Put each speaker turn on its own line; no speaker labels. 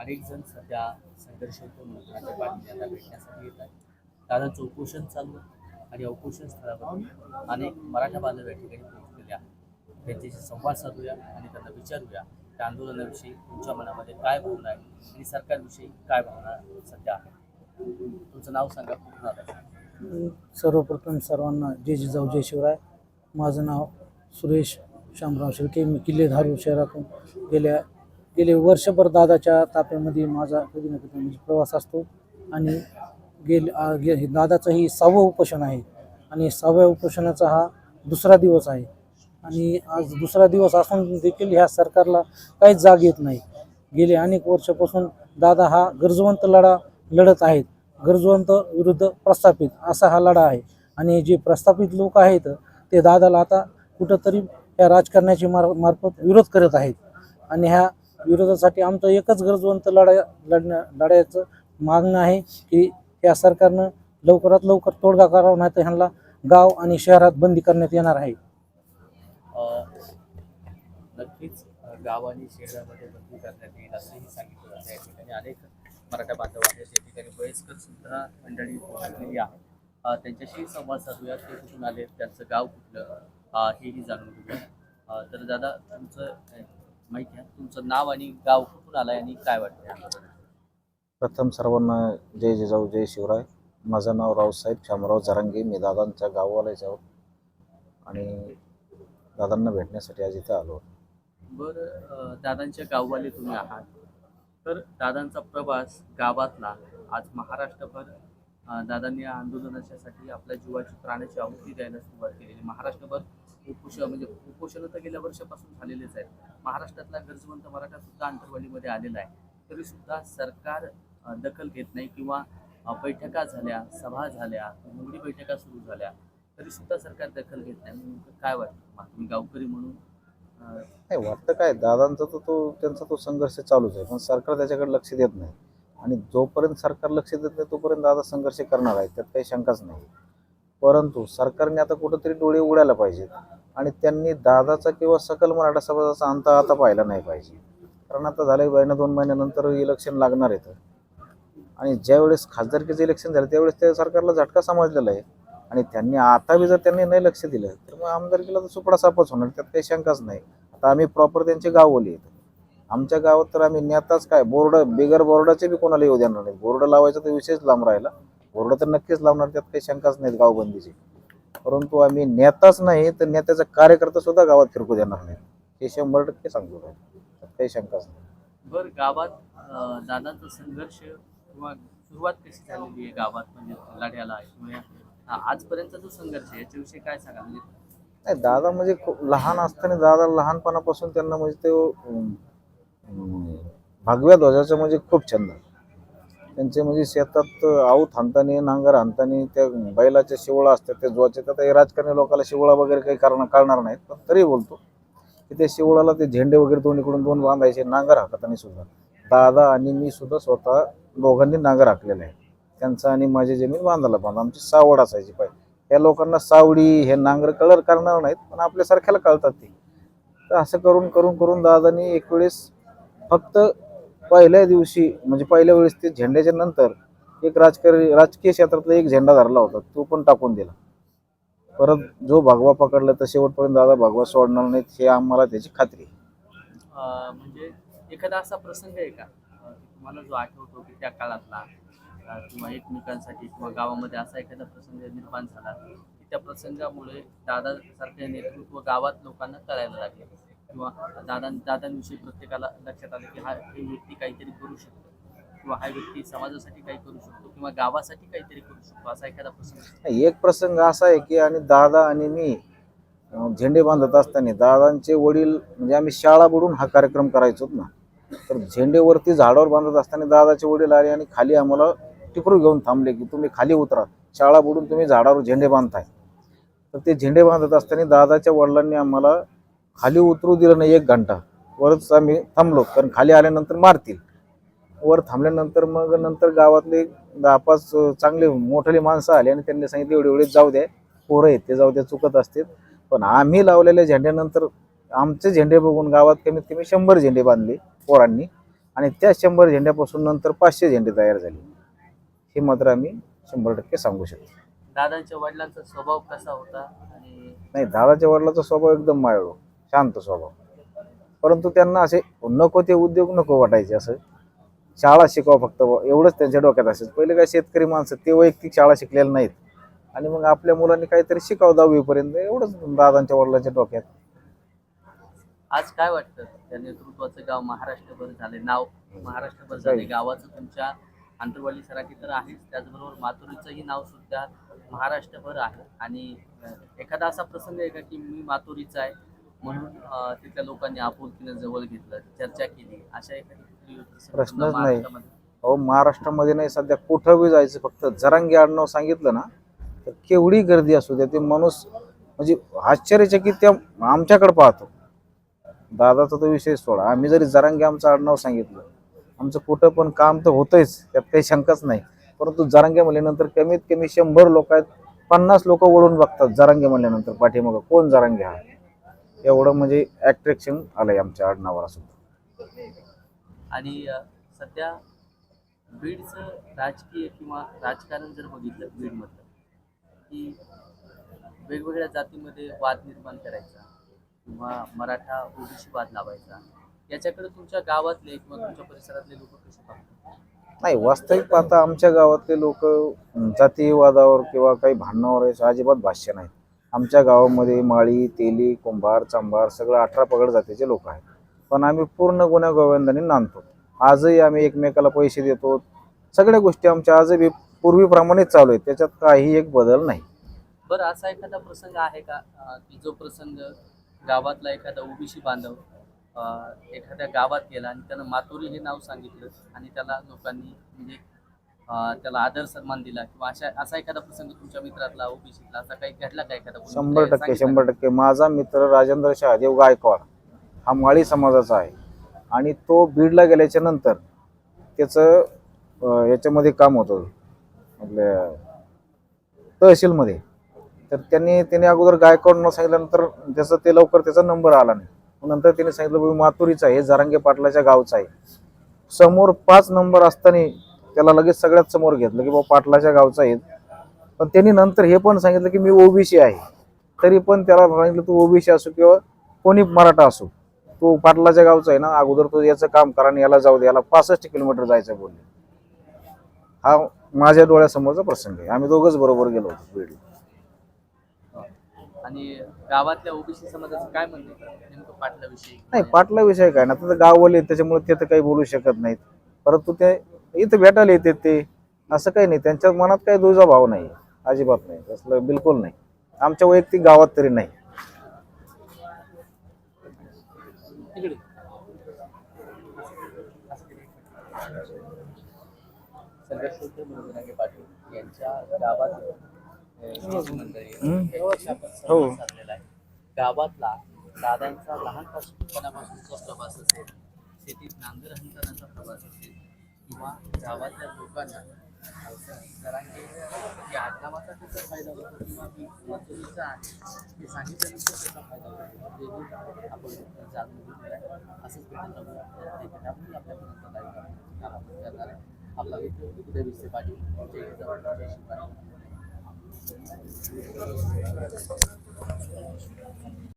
अनेक जण सध्या संघर्षातून उतराच्या बातम्यांना भेटण्यासाठी येत आहेत. दादांचं उपोषण चालू आणि या उपोषण स्थळावर अनेक मराठा बांधव या ठिकाणी पोहोचलेले आहेत. त्यांच्याशी संवाद साधूया आणि त्यांना विचारूया त्या आंदोलनाविषयी तुमच्या मनामध्ये काय भावना आहे आणि सरकारविषयी काय भावना सध्या आहे तुमचं नाव सांगा कुठून आलं
सर्वप्रथम सर्वांना जय जिजाऊ जय शिवराय. माझं नाव सुरेश शामराव शिर्के. मी किल्लेधारू शहरातून गेल्या गेले वर्षभर दादाच्या ताप्यामध्ये माझा कधी ना कधी म्हणजे प्रवास असतो. आणि गेले गे हे दादाचं ही सहावं उपोषण आहे. आणि सहाव्या उपोषणाचा हा दुसरा दिवस आहे. आणि आज दुसरा दिवस असून देखील ह्या सरकारला काहीच जाग येत नाही. गेले अनेक वर्षापासून दादा हा गरजवंत लढा लढत आहेत. गरजवंत विरुद्ध प्रस्थापित असा हा लढा आहे. आणि जे प्रस्थापित लोक आहेत ते दादाला आता कुठंतरी या राजकारणाची मार मार्फत विरोध करत आहेत. आणि ह्या विरोधासाठी आमचं एकच गरजवंत लढा लढण्या लढायचं मागणं आहे की या सरकारनं लवकरात लवकर तोडगा करावा नाही तर ह्यांना गाव आणि शहरात बंदी करण्यात येणार आहे.
नक्कीच गाव आणि शहरामध्ये बंदी करण्यात येईल असंही सांगितलं जातं. या ठिकाणी अनेक मराठा बांधव आहेत या ठिकाणी वयस्कर सुद्धा मंडळी पोहोचलेली आहे त्यांच्याशी संवाद साधूया ते कुठून आले त्यांचं गाव कुठलं हेही जाणून घेऊया. तर दादा तुमचं माहिती आहे. तुमचं नाव आणि गाव कुठून आलंय आणि काय वाटतं?
प्रथम सर्वांना जय जिजाऊ जय शिवराय. माझं नाव रावसाहेब शामराव जरांगे. मी दादांच्या गाववाल्याच आहोत आणि दादांना भेटण्यासाठी आज इथं आलो.
बरं दादांच्या गाववाले तुम्ही आहात. तर दादांचा प्रवास गावातला आज महाराष्ट्रभर दादांनी या आंदोलनाच्यासाठी आपल्या जीवाची प्राणाची आहुती द्यायला सुरुवात केलेली. महाराष्ट्रभर उपोषण म्हणजे उपोषण तर गेल्या वर्षापासून झालेलेच आहेत. महाराष्ट्रातला गरजवंत मराठा सुद्धा आंतरवालीमध्ये आलेला आहे. तरी सुद्धा सरकार दखल घेत नाही किंवा बैठका झाल्या सभा झाल्या मुंगडी बैठका सुरू झाल्या तरी सुद्धा सरकार दखल घेत नाही. काय वाटतं तुम्ही गावकरी म्हणून
नाही वाटतं काय? दादांचा तर तो त्यांचा तो संघर्ष चालूच आहे. पण सरकार त्याच्याकडे लक्ष देत नाही. आणि जोपर्यंत सरकार लक्ष देत नाही तोपर्यंत दादा संघर्ष करणार आहे. त्यात काही शंकाच नाही. परंतु सरकारने आता कुठंतरी डोळे उडायला पाहिजेत. आणि त्यांनी दादाचा किंवा सकल मराठा समाजाचा अंत आता पाहिला नाही पाहिजे. कारण आता झालं महिना दोन महिन्यानंतर इलेक्शन लागणार आहे आणि ज्यावेळेस खासदारकीचं इलेक्शन झालं त्यावेळेस त्या सरकारला झटका समजलेला आहे. आणि त्यांनी आता बी जर त्यांनी नाही लक्ष दिलं तर मग आमदारकीला तर सुपडा सापच होणार त्यात काही शंकाच नाही. आता आम्ही प्रॉपर त्यांचे गाववाली आहेत. आमच्या गावात तर आम्ही नेताच काय बोर्ड बिगर बोर्डाचे बी कोणाला येऊ देणार नाही. बोर्ड लावायचा तर विषयच लांब राहिला बोर्ड तर नक्कीच लावणार त्यात काही शंकाच नाहीत गावबंदीची. परंतु आम्ही नेताच नाही तर नेत्याचा कार्यकर्ता सुद्धा गावात फिरकू देणार नाही. हे शंभर टक्के सांगतो काही शंकाच नाही.
बर गावात दादांचा संघर्ष किंवा सुरुवात कशी झालेली आहे गावात? म्हणजे लढ्याला किंवा आजपर्यंतचा जो संघर्ष आहे याच्याविषयी काय सांगा म्हणजे
नाही दादा म्हणजे खूप लहान असताना दादा लहानपणापासून त्यांना म्हणजे ते भगव्या ध्वजाचं म्हणजे खूप छंद त्यांचे म्हणजे शेतात आऊत हाणताना नांगर हाणताना त्या बैलाच्या शिवळा असतात त्या जोचे तर हे राजकारणी लोकांना शिवळा वगैरे काही कारण कळणार नाहीत पण तरी बोलतो. की त्या शिवळाला ते झेंडे वगैरे दोन्हीकडून दोन बांधायचे नांगर हाकताना सुद्धा. दादा आणि मी सुद्धा स्वतः दोघांनी नांगर हाकलेला आहे त्यांचा आणि माझी जमीन बांधायला बांध आमची सावड असायची पाहिजे या लोकांना सावडी हे नांगर कलर करणार नाहीत पण आपल्यासारख्याला कळतात ते. तर असं करून करून करून दादानी एक वेळेस फक्त पहिल्या दिवशी म्हणजे पहिल्या वेळेस ते झेंड्याच्या नंतर एक राजकारणी राजकीय क्षेत्रातला एक झेंडा धरला होता. तो पण टाकून दिला. परत जो भगवा पकडला तर शेवटपर्यंत दादा भगवा सोडणार नाहीत हे आम्हाला त्याची खात्री आहे.
म्हणजे एखादा असा प्रसंग आहे का? तुम्हाला जो आठवतो की त्या काळातला किंवा एकमेकांसाठी किंवा गावामध्ये असा एखादा प्रसंग निर्माण झाला की त्या प्रसंगामुळे दादा सारखे नेतृत्व गावात लोकांना कळायला लागले? किंवा दादा दादांविषयी प्रत्येकाला लक्षात आलं की हा हे व्यक्ती काहीतरी करू शकतो किंवा हा व्यक्ती समाजासाठी काही करू शकतो किंवा गावासाठी काहीतरी करू शकतो असा एखादा प्रसंग
एक प्रसंग असा आहे की आणि दादा आणि मी झेंडे बांधत असताना दादांचे वडील म्हणजे आम्ही शाळा बुडून हा कार्यक्रम करायचो ना तर झेंडेवरती झाडावर बांधत असताना दादाचे वडील आले आणि खाली आम्हाला टिपरू घेऊन थांबले की तुम्ही खाली उतरा शाळा बुडून तुम्ही झाडावर झेंडे बांधताय. तर ते झेंडे बांधत असताना दादाच्या वडिलांनी आम्हाला खाली उतरू दिलं नाही एक घंटा. वरच आम्ही थांबलो कारण खाली आल्यानंतर मारतील. वर थांबल्यानंतर मग नंतर गावातले दहा पाच चांगले मोठाले माणसं आले आणि त्यांनी सांगितले एवढे एवढे जाऊ द्या. पोरं आहेत ते जाऊ द्या चुकत असतील. पण आम्ही लावलेल्या झेंड्यानंतर आमचे झेंडे बघून गावात कमीत कमी शंभर झेंडे बांधले पोरांनी आणि त्या शंभर झेंड्यापासून नंतर पाचशे झेंडे तयार झाले. हे मात्र आम्ही शंभर टक्के सांगू शकतो.
दादांच्या वडिलांचा स्वभाव कसा होता? आणि
नाही दादाच्या वडिलाचा स्वभाव एकदम मायळो. शांत स्वभाव. परंतु त्यांना असे नको ते उद्योग नको वाटायचे असं. शाळा शिकावं फक्त एवढंच त्यांच्या डोक्यात असायचं पहिले काय शेतकरी माणसं ते वैयक्तिक शाळा शिकलेल्या नाहीत. आणि मग आपल्या मुलांनी काहीतरी शिकावं दहावीपर्यंत एवढंच दादांच्या वडिलांच्या डोक्यात.
आज काय वाटतं? त्या नेतृत्वाचं गाव महाराष्ट्रभर झाले. नाव महाराष्ट्रभर झाले. गावाचं तुमच्या आंतरवाली सराठी तर आहेच. त्याचबरोबर माथुरीचंही नाव सुद्धा महाराष्ट्रभर आहे. आणि एखादा असा प्रसंग आहे का की मी माथुरीचा आहे? म्हणून तिथल्या लोकांनी आपुलकीनं जवळ घेतलं चर्चा केली अशा एखादी
प्रश्नच नाही. अहो महाराष्ट्रामध्ये नाही सध्या कुठं बी जायचं फक्त जरांगी आडनाव सांगितलं ना तर केवढी गर्दी असू द्या ते माणूस म्हणजे आश्चर्यचकित त्या आमच्याकडे पाहतो. दादाचा तो विषय सोडा आम्ही जरी जरांगी आमचं आडनाव सांगितलं आमचं कुठं पण काम तर होतंच त्यात काही शंकाच नाही. परंतु जरांगे म्हणल्यानंतर कमीत कमी शंभर लोक आहेत पन्नास लोक वळून बघतात जरांगे म्हणल्यानंतर पाठीमागं कोण जरांगे हा? एवढं म्हणजे अट्रॅक्शन आलंय आमच्या आडनावाला सुद्धा
आणि सध्या बीडचं राजकीय किंवा राजकारण जर बघितलं बीडमधलं की वेगवेगळ्या जातीमध्ये वाद निर्माण करायचा किंवा मराठा ओबीसी वाद लावायचा याच्याकडे तुमच्या गावातले किंवा तुमच्या परिसरातले लोक कसे पाहतात?
नाही वास्तविक पाहता आमच्या गावातले लोक जातीवादावर किंवा काही भांडणावर अजिबात भाष्य नाही आमच्या गावामध्ये माळी तेली कुंभार चांभार सगळं अठरा पगड जातीचे लोक आहेत. पण आम्ही पूर्ण गुन्ह्या गोविंदाने नांदतो. आजही आम्ही एकमेकाला पैसे देतो. सगळ्या गोष्टी आमच्या आजही पूर्वीप्रमाणेच चालू आहेत. त्याच्यात काही एक बदल नाही.
बरं असा एखादा प्रसंग आहे का की जो प्रसंग गावातला एखादा ओबीसी बांधव एखाद्या गावात गेला आणि त्यानं मातोरी हे नाव सांगितलं आणि त्याला लोकांनी म्हणजे त्याला आदर सन्मान दिला किंवा अशा असा एखादा प्रसंग तुमच्या मित्रातला ओबीसीतला असा काही घडला का एखादा
शंभर
तुला
टक्के
सांगितलं
शंभर टक्के. माझा मित्र राजेंद्र शहादेव गायकवाड हा माळी समाजाचा आहे. आणि तो बीडला गेल्याच्यानंतर त्याचं अं, याच्यामध्ये काम होतं आपल्या तहसीलमध्ये. तर त्यांनी त्याने अगोदर गायकवाडनं सांगितल्यानंतर त्याचं ते लवकर त्याचा नंबर आला नाही. मग नंतर त्याने सांगितलं बाबा माथुरीचा आहे हे जारांगे पाटलाच्या गावचा आहे. समोर पाच नंबर असताना त्याला लगेच सगळ्यात समोर घेतलं की बाबा पाटलाच्या गावचा आहे पण त्यांनी नंतर हे पण सांगितलं की मी ओबीसी आहे. तरी पण त्याला सांगितलं तू ओबीसी असो किंवा कोणी मराठा असो तू पाटलाच्या गावचा आहे ना अगोदर तू याचं काम करा आणि याला जाऊ दे याला पासष्ट किलोमीटर जायचं बोलले. हा माझ्या डोळ्यासमोरचा प्रसंग आहे. आम्ही दोघंच बरोबर गेलो होतो बीडला.
आणि गावातल्या ओबीसी समाजाचं काय म्हणणं आहे? नेमकं पाटलाविषयी?
नाही पाटला विषय काय ना आता गाववाले आहेत, त्याच्यामुळे ते तर काही बोलू शकत नाहीत. परंतु ते इथं भेटायला येते ते. असं काही नाही. त्यांच्या मनात काही दुजा भाव नाही. अजिबात नाही. तसलं बिलकुल नाही. आमच्या वैयक्तिक गावात तरी नाही. हो.
गावातला दादांचा लहानपणापासूनचा प्रवास असेल शेतीत हंतराचा प्रवास असेल किंवा गावातल्या लोकांना कारण की या आडनावाचा त्याचा फायदा होतो किंवा मी मजुरीचा आहे हे सांगितल्यानंतर त्याचा फायदा होतो. म्हणजे तेही आपण जाणून घेतलेलं आहे असंच भेटत राहू ते भेटावं आपल्यापर्यंत लाईव्ह काम आपण करणार आहे. आपला मित्र उदय विसे पाटील जय जवान